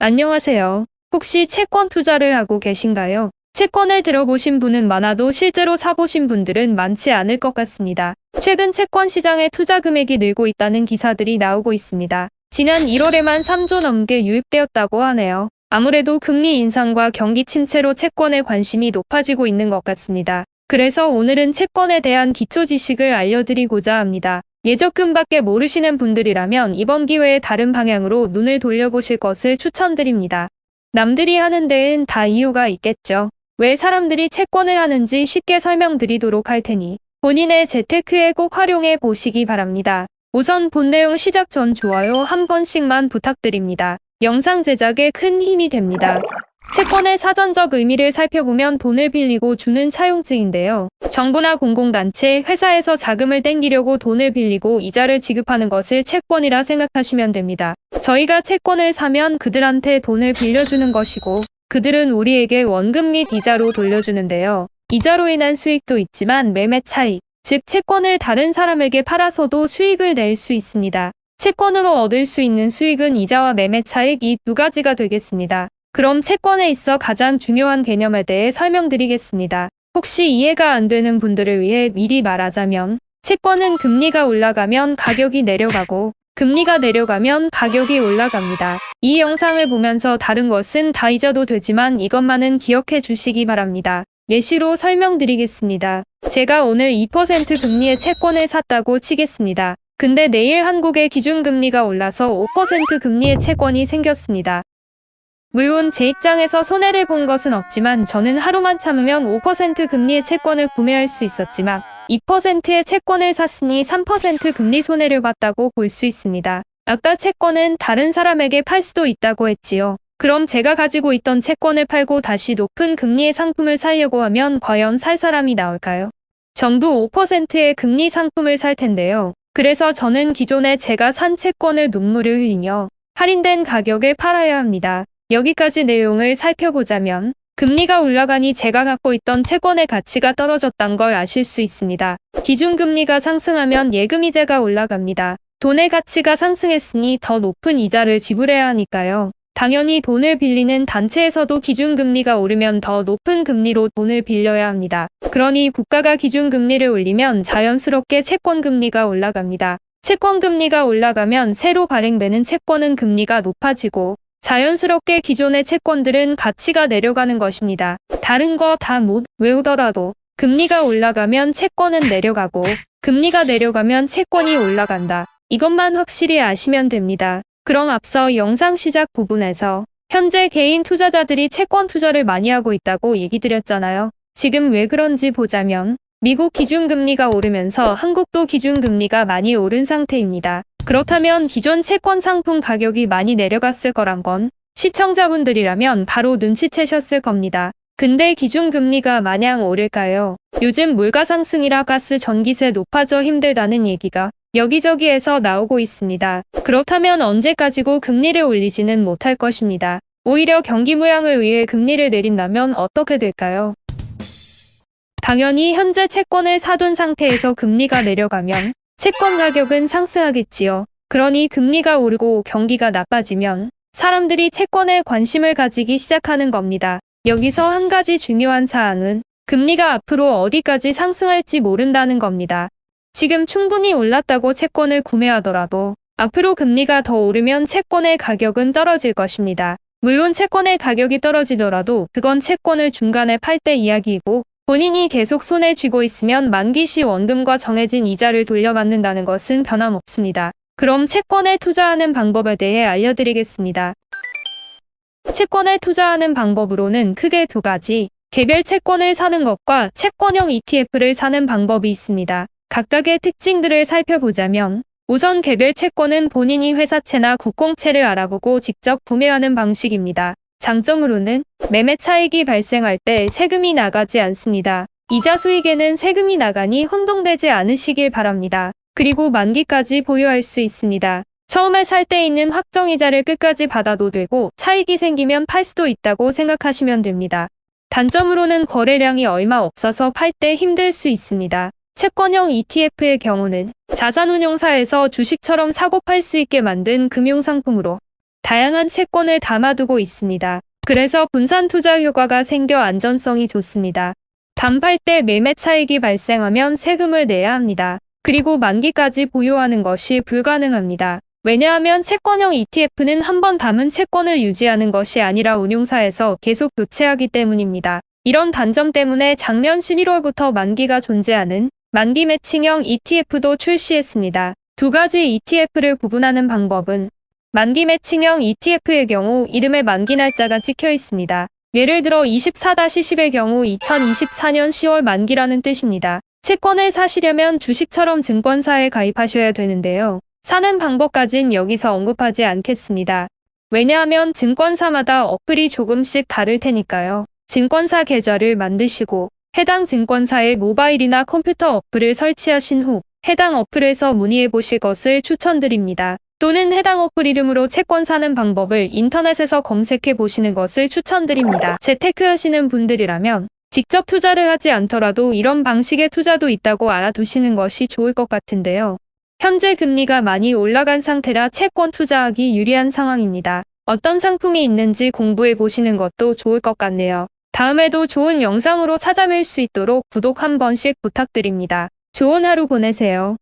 안녕하세요. 혹시 채권 투자를 하고 계신가요? 채권을 들어보신 분은 많아도 실제로 사보신 분들은 많지 않을 것 같습니다. 최근 채권 시장의 투자 금액이 늘고 있다는 기사들이 나오고 있습니다. 지난 1월에만 3조 넘게 유입되었다고 하네요. 아무래도 금리 인상과 경기 침체로 채권에 관심이 높아지고 있는 것 같습니다. 그래서 오늘은 채권에 대한 기초 지식을 알려드리고자 합니다. 예적금밖에 모르시는 분들이라면 이번 기회에 다른 방향으로 눈을 돌려보실 것을 추천드립니다. 남들이 하는 데엔 다 이유가 있겠죠. 왜 사람들이 채권을 하는지 쉽게 설명드리도록 할 테니 본인의 재테크에 꼭 활용해 보시기 바랍니다. 우선 본 내용 시작 전 좋아요 한 번씩만 부탁드립니다. 영상 제작에 큰 힘이 됩니다. 채권의 사전적 의미를 살펴보면 돈을 빌리고 주는 차용증인데요. 정부나 공공단체, 회사에서 자금을 땡기려고 돈을 빌리고 이자를 지급하는 것을 채권이라 생각하시면 됩니다. 저희가 채권을 사면 그들한테 돈을 빌려주는 것이고 그들은 우리에게 원금 및 이자로 돌려주는데요. 이자로 인한 수익도 있지만 매매 차익, 즉 채권을 다른 사람에게 팔아서도 수익을 낼 수 있습니다. 채권으로 얻을 수 있는 수익은 이자와 매매 차익 이 두 가지가 되겠습니다. 그럼 채권에 있어 가장 중요한 개념에 대해 설명드리겠습니다. 혹시 이해가 안 되는 분들을 위해 미리 말하자면 채권은 금리가 올라가면 가격이 내려가고 금리가 내려가면 가격이 올라갑니다. 이 영상을 보면서 다른 것은 다 잊어도 되지만 이것만은 기억해 주시기 바랍니다. 예시로 설명드리겠습니다. 제가 오늘 2% 금리의 채권을 샀다고 치겠습니다. 근데 내일 한국의 기준금리가 올라서 5% 금리의 채권이 생겼습니다. 물론 제 입장에서 손해를 본 것은 없지만 저는 하루만 참으면 5% 금리의 채권을 구매할 수 있었지만 2%의 채권을 샀으니 3% 금리 손해를 봤다고 볼 수 있습니다. 아까 채권은 다른 사람에게 팔 수도 있다고 했지요. 그럼 제가 가지고 있던 채권을 팔고 다시 높은 금리의 상품을 사려고 하면 과연 살 사람이 나올까요? 전부 5%의 금리 상품을 살 텐데요. 그래서 저는 기존에 제가 산 채권을 눈물을 흘리며 할인된 가격에 팔아야 합니다. 여기까지 내용을 살펴보자면 금리가 올라가니 제가 갖고 있던 채권의 가치가 떨어졌단 걸 아실 수 있습니다. 기준금리가 상승하면 예금이자가 올라갑니다. 돈의 가치가 상승했으니 더 높은 이자를 지불해야 하니까요. 당연히 돈을 빌리는 단체에서도 기준금리가 오르면 더 높은 금리로 돈을 빌려야 합니다. 그러니 국가가 기준금리를 올리면 자연스럽게 채권금리가 올라갑니다. 채권금리가 올라가면 새로 발행되는 채권은 금리가 높아지고 자연스럽게 기존의 채권들은 가치가 내려가는 것입니다. 다른 거 다 못 외우더라도 금리가 올라가면 채권은 내려가고 금리가 내려가면 채권이 올라간다. 이것만 확실히 아시면 됩니다. 그럼 앞서 영상 시작 부분에서 현재 개인 투자자들이 채권 투자를 많이 하고 있다고 얘기 드렸잖아요. 지금 왜 그런지 보자면 미국 기준금리가 오르면서 한국도 기준금리가 많이 오른 상태입니다. 그렇다면 기존 채권 상품 가격이 많이 내려갔을 거란 건 시청자분들이라면 바로 눈치채셨을 겁니다. 근데 기준금리가 마냥 오를까요? 요즘 물가 상승이라 가스 전기세 높아져 힘들다는 얘기가 여기저기에서 나오고 있습니다. 그렇다면 언제까지고 금리를 올리지는 못할 것입니다. 오히려 경기 부양을 위해 금리를 내린다면 어떻게 될까요? 당연히 현재 채권을 사둔 상태에서 금리가 내려가면 채권 가격은 상승하겠지요. 그러니 금리가 오르고 경기가 나빠지면 사람들이 채권에 관심을 가지기 시작하는 겁니다. 여기서 한 가지 중요한 사항은 금리가 앞으로 어디까지 상승할지 모른다는 겁니다. 지금 충분히 올랐다고 채권을 구매하더라도 앞으로 금리가 더 오르면 채권의 가격은 떨어질 것입니다. 물론 채권의 가격이 떨어지더라도 그건 채권을 중간에 팔 때 이야기이고 본인이 계속 손에 쥐고 있으면 만기 시 원금과 정해진 이자를 돌려받는다는 것은 변함없습니다. 그럼 채권에 투자하는 방법에 대해 알려드리겠습니다. 채권에 투자하는 방법으로는 크게 두 가지, 개별 채권을 사는 것과 채권형 ETF를 사는 방법이 있습니다. 각각의 특징들을 살펴보자면 우선 개별 채권은 본인이 회사채나 국공채를 알아보고 직접 구매하는 방식입니다. 장점으로는 매매 차익이 발생할 때 세금이 나가지 않습니다. 이자 수익에는 세금이 나가니 혼동되지 않으시길 바랍니다. 그리고 만기까지 보유할 수 있습니다. 처음에 살 때 있는 확정이자를 끝까지 받아도 되고 차익이 생기면 팔 수도 있다고 생각하시면 됩니다. 단점으로는 거래량이 얼마 없어서 팔 때 힘들 수 있습니다. 채권형 ETF의 경우는 자산운용사에서 주식처럼 사고 팔 수 있게 만든 금융상품으로 다양한 채권을 담아두고 있습니다. 그래서 분산 투자 효과가 생겨 안전성이 좋습니다. 단팔 때 매매 차익이 발생하면 세금을 내야 합니다. 그리고 만기까지 보유하는 것이 불가능합니다. 왜냐하면 채권형 ETF는 한 번 담은 채권을 유지하는 것이 아니라 운용사에서 계속 교체하기 때문입니다. 이런 단점 때문에 작년 11월부터 만기가 존재하는 만기 매칭형 ETF도 출시했습니다. 두 가지 ETF를 구분하는 방법은 만기 매칭형 ETF의 경우 이름에 만기 날짜가 찍혀 있습니다. 예를 들어 24-10의 경우 2024년 10월 만기라는 뜻입니다. 채권을 사시려면 주식처럼 증권사에 가입하셔야 되는데요. 사는 방법까진 여기서 언급하지 않겠습니다. 왜냐하면 증권사마다 어플이 조금씩 다를 테니까요. 증권사 계좌를 만드시고 해당 증권사의 모바일이나 컴퓨터 어플을 설치하신 후 해당 어플에서 문의해 보실 것을 추천드립니다. 또는 해당 어플 이름으로 채권 사는 방법을 인터넷에서 검색해 보시는 것을 추천드립니다. 재테크 하시는 분들이라면 직접 투자를 하지 않더라도 이런 방식의 투자도 있다고 알아두시는 것이 좋을 것 같은데요. 현재 금리가 많이 올라간 상태라 채권 투자하기 유리한 상황입니다. 어떤 상품이 있는지 공부해 보시는 것도 좋을 것 같네요. 다음에도 좋은 영상으로 찾아뵐 수 있도록 구독 한 번씩 부탁드립니다. 좋은 하루 보내세요.